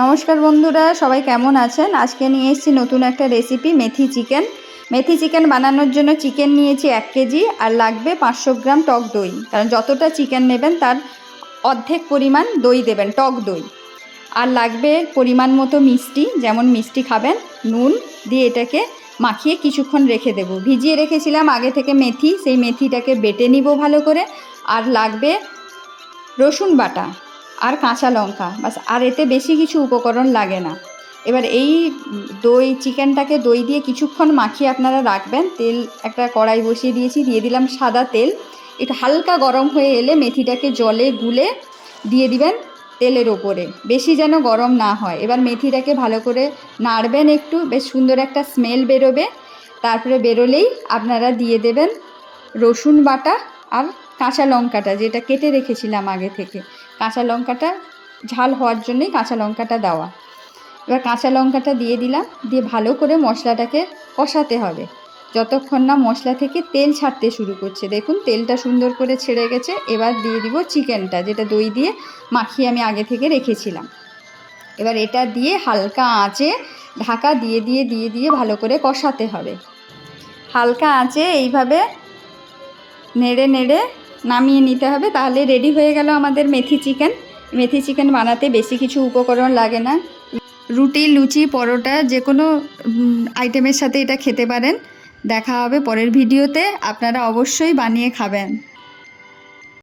নমস্কার বন্ধুরা, সবাই কেমন আছেন? আজকে নিয়ে এসেছি নতুন একটা recipe methi chicken. Methi chicken বানানোর জন্য চিকেন নিয়েছি এক কেজি আর লাগবে পাঁচশো গ্রাম টক দই। কারণ যতটা চিকেন নেবেন তার অর্ধেক পরিমাণ দই দেবেন, টক দই। আর লাগবে পরিমাণ মতো মিষ্টি, যেমন মিষ্টি খাবেন, নুন দিয়ে এটাকে মাখিয়ে কিছুক্ষণ রেখে দেবো। ভিজিয়ে রেখেছিলাম আগে থেকে মেথি, সেই মেথিটাকে বেটে নিব ভালো করে। আর লাগবে রসুন বাটা। আর কাঁচা লঙ্কা, বাস। আর এতে বেশি কিছু উপকরণ লাগে না। এবার এই দই, চিকেনটাকে দই দিয়ে কিছুক্ষণ মাখিয়ে আপনারা রাখবেন। তেল একটা কড়াই বসিয়ে দিয়েছি, দিয়ে দিলাম সাদা তেল। একটু হালকা গরম হয়ে এলে মেথিটাকে জলে গুলে দিয়ে দিবেন তেলের ওপরে। বেশি যেন গরম না হয়। এবার মেথিটাকে ভালো করে নাড়বেন একটু। বেশ সুন্দর একটা স্মেল বেরোবে। তারপরে বেরোলেই আপনারা দিয়ে দেবেন রসুন বাটা আর কাঁচা লঙ্কাটা, যেটা কেটে রেখেছিলাম আগে থেকে। কাঁচা লঙ্কাটা ঝাল হওয়ার জন্যই কাঁচা লঙ্কাটা দেওয়া। এবার কাঁচা লঙ্কাটা দিয়ে দিলাম, দিয়ে ভালো করে মশলাটাকে কষাতে হবে। যতক্ষণ না মশলা থেকে তেল ছাড়তে শুরু করছে। দেখুন, তেলটা সুন্দর করে ছেড়ে গেছে। এবার দিয়ে দিব চিকেনটা, যেটা দই দিয়ে মাখিয়ে আমি আগে থেকে রেখেছিলাম। এবার এটা দিয়ে হালকা আঁচে ঢাকা দিয়ে দিয়ে দিয়ে দিয়ে ভালো করে কষাতে হবে। হালকা আঁচে এইভাবে নেড়ে নেড়ে নামিয়ে নিতে হবে। তাহলে রেডি হয়ে গেল আমাদের মেথি চিকেন। মেথি চিকেন বানাতে বেশি কিছু উপকরণ লাগে না। রুটি, লুচি, পরোটা যে কোনো আইটেমের সাথে এটা খেতে পারেন। দেখা হবে পরের ভিডিওতে আপনারা অবশ্যই বানিয়ে খাবেন।